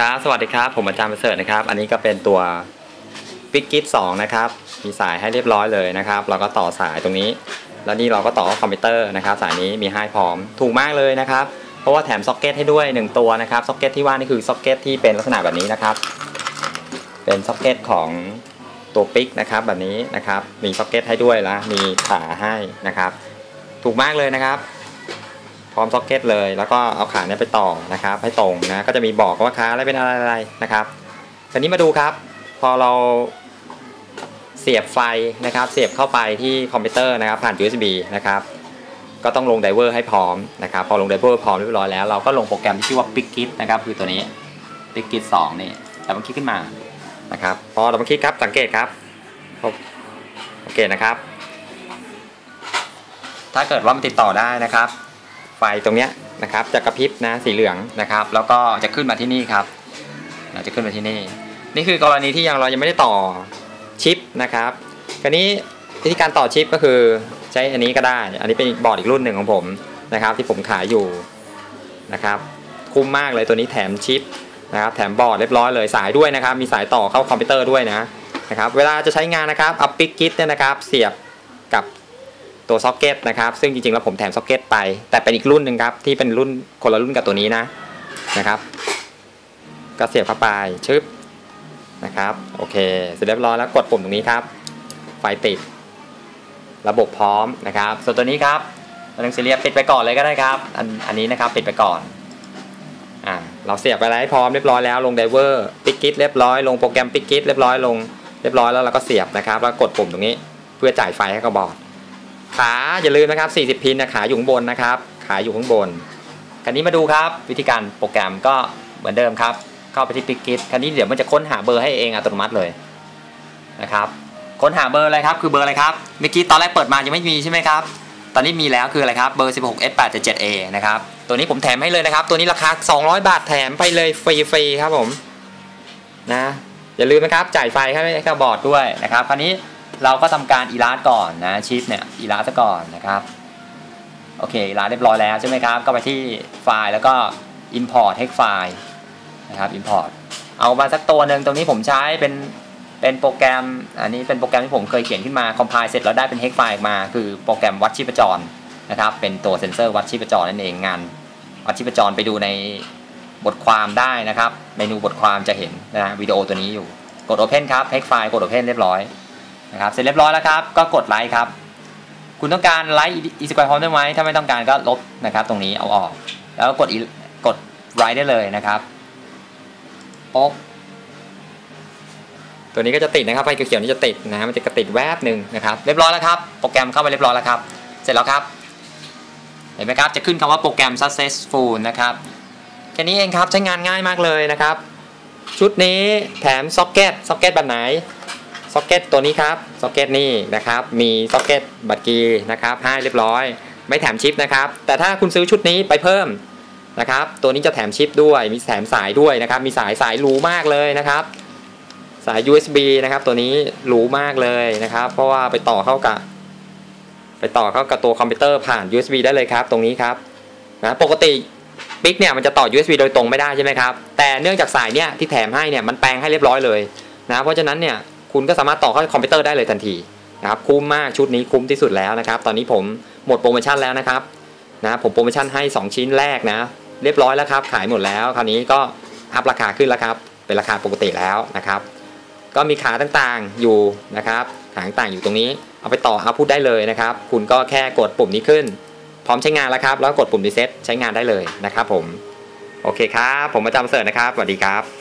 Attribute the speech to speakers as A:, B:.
A: ครับ สวัสดีครับ ผมอาจารย์ประเสริฐนะครับ อันนี้ก็เป็นตัวปิกกิ t สองนะครับ มีสายให้เรียบร้อยเลยนะครับ เราก็ต่อสายตรงนี้ แล้วนี่เราก็ต่อคอมพิวเตอร์นะครับ สายนี้มีให้พร้อม ถูกมากเลยนะครับ เพราะว่าแถมซ็อกเก็ตให้ด้วย 1 ตัวนะครับ ซ็อกเก็ตที่ว่านี่คือซ็อกเก็ตที่เป็นลักษณะแบบนี้นะครับ เป็นซ็อกเก็ตของตัวปิกนะครับ แบบนี้นะครับ มีซ็อกเก็ตให้ด้วยแล้วมีขาให้นะครับ ถูกมากเลยนะครับ ร้อมซ็อกเก็ตเลย แล้วก็เอาขาเนี้ยไปต่อนะครับ ให้ตรงนะก็จะมีบอกว่าขาอะไรเป็นอะไรอะไรนะครับทีนี้มาดูครับ พอเราเสียบไฟนะครับ เสียบเข้าไปที่คอมพิวเตอร์นะครับ ผ่าน USB นะครับก็ต้องลงไดเวอร์ให้พร้อมนะครับ พอลงไดเวอร์พร้อมเรียบร้อยแล้วเราก็ลงโปรแกรมที่ชื่อว่า p i c k i t นะครับคือตัวนี้ p i c k i t 2นี่ดับเบิลคลิกขึ้นมานะครับพอดับเบิลคลิกครับสังเกตครับโอเคนะครับ ถ้าเกิดว่ามันติดต่อได้นะครับ ไฟตรงเนี้ยนะครับจะกระพริบนะสีเหลืองนะครับ แล้วก็จะขึ้นมาที่นี่ครับเราจะขึ้นมาที่นี่ นี่คือกรณีที่ยังเรายังไม่ได้ต่อชิปนะครับคราวนี้วิธีการต่อชิปก็คือใช้อันนี้ก็ได้ อันนี้เป็นบอร์ดอีกรุ่นหนึ่งของผมนะครับ ที่ผมขายอยู่นะครับ คุ้มมากเลยตัวนี้แถมชิปนะครับแถมบอร์ดเรียบร้อยเลยสายด้วยนะครับ มีสายต่อเข้าคอมพิวเตอร์ด้วยนะนะครับ เวลาจะใช้งานนะครับเอาปิกกิทเนี่ยนะครับ เสียบกับ ตัวซ็อกเก็ตนะครับซึ่งจริงๆแล้วผมแถมซ็อกเก็ตไป แต่เป็นอีกรุ่นหนึ่งครับที่เป็นรุ่นคนละรุ่นกับตัวนี้นะนะครับ ก็เสียบเข้าไปชึบนะครับโอเคเสร็จเรียบร้อยแล้วกดปุ่มตรงนี้ครับไฟติด ระบบพร้อมนะครับ ส่วนตัวนี้ครับตัวหนังสือเรียบปิดไปก่อนเลยก็ได้ครับ อันอันนี้นะครับปิดไปก่อนอ่าเราเสียบไปแล้วให้พร้อมเรียบร้อยแล้วลงไดเวอร์ปิกกิทเรียบร้อยลงโปรแกรมปิกกิทเรียบร้อยลงเรียบร้อยแล้วเราก็เสียบนะครับ แล้วกดปุ่มตรงนี้ เพื่อจ่ายไฟให้กับบอร์ด ขาอย่าลืมนะครับ 40 พินนะขาอยู่ข้างบนนะครับ ขาอยู่ข้างบน คราวนี้มาดูครับ วิธีการโปรแกรมก็เหมือนเดิมครับ เข้าไปที่ปิกิทคราวนี้เดี๋ยวมันจะค้นหาเบอร์ให้เองอัตโนมัติเลยนะครับ ค้นหาเบอร์อะไรครับ คือเบอร์อะไรครับ เมื่อกี้ตอนแรกเปิดมายังไม่มีใช่ไหมครับ ตอนนี้มีแล้วคืออะไรครับ เบอร์ 16 S8 7 A นะครับ ตัวนี้ผมแถมให้เลยนะครับ ตัวนี้ราคา 200 บาทแถมไปเลยฟรีๆครับผม นะ อย่าลืมนะครับ จ่ายไฟให้กับบอร์ดด้วยนะครับ คราวนี้ เราก็ทำการอีลาสก่อนนะชิปเนี่ยอีลาสซะก่อนนะครับโอเคอีลาสเรียบร้อยแล้วใช่ไหมครับ ก็ไปที่ไฟล์แล้วก็ import text file นะครับ import เอามาสักตัวหนึ่งตรงนี้ผมใช้เป็นเป็นโปรแกรม อันนี้เป็นโปรแกรมที่ผมเคยเขียนขึ้นมา compile เสร็จแล้วได้เป็น text file มา คือโปรแกรมวัดชีพจรนะครับ เป็นตัวเซนเซอร์วัดชีพจรนั่นเองงาน วัดชีพจรไปดูในบทความได้นะครับ เมนูบทความจะเห็นนะวิดีโอตัวนี้อยู่ กด open ครับ text file กด open เรียบร้อย นะครับเสร็จเรียบร้อยแล้วครับก็กดไลค์ครับ คุณต้องการไลค์อีสควอร์พร้อมได้ไหมถ้าไม่ต้องการก็ลบนะครับ ตรงนี้เอาออก แล้วกดกดไลค์ได้เลยนะครับโป๊ตัวนี้ก็จะติดนะครับไฟเขียวๆนี้จะติดนะมันจะกระติดแวบหนึ่งนะครับเรียบร้อยแล้วครับโปรแกรมเข้าไปเรียบร้อยแล้วครับ เสร็จแล้วครับ เห็นไหมครับจะขึ้นคำว่าโปรแกรม successful นะครับแค่นี้เองครับใช้งานง่ายมากเลยนะครับ ชุดนี้แถมซ็อกเก็ตซ็อกเก็ตแบบไหน ซ็อกเก็ตตัวนี้ครับซ็อกเก็ตนี่นะครับมีซ็อกเก็ตบัตรกีนะครับให้เรียบร้อย ไม่แถมชิปนะครับ แต่ถ้าคุณซื้อชุดนี้ไปเพิ่มนะครับ ตัวนี้จะแถมชิปด้วยมีแถมสายด้วยนะครับ มีสายสายหรูมากเลยนะครับ สาย USB นะครับตัวนี้หรูมากเลยนะครับ เพราะว่าไปต่อเข้ากับ ไปต่อเข้ากับตัวคอมพิวเตอร์ผ่าน USB ได้เลยครับ ตรงนี้ครับนะปกติปิกเนี่ยมันจะต่อ USB โดยตรงไม่ได้ใช่ไหมครับ แต่เนื่องจากสายเนี่ยที่แถมให้เนี่ยมันแปลงให้เรียบร้อยเลยนะ เพราะฉะนั้นเนี่ย คุณก็สามารถต่อเข้าคอมพิวเตอร์ได้เลยทันทีนะครับคุ้มมากชุดนี้คุ้มที่สุดแล้วนะครับ ตอนนี้ผมหมดโปรโมชั่นแล้วนะครับนะผมโปรโมชั่นให้ 2 ชิ้นแรกนะ เรียบร้อยแล้วครับ ขายหมดแล้ว คราวนี้ก็อัพราคาขึ้นแล้วครับ เป็นราคาปกติแล้วนะครับ ก็มีขาต่างๆอยู่นะครับขาต่างๆอยู่ตรงนี้เอาไปต่อเอาพูดได้เลยนะครับ คุณก็แค่กดปุ่มนี้ขึ้น พร้อมใช้งานแล้วครับ แล้วกดปุ่มรีเซ็ตใช้งานได้เลยนะครับ ผมโอเคครับ ผมอาจารย์เสิร์นะครับสวัสดีครับ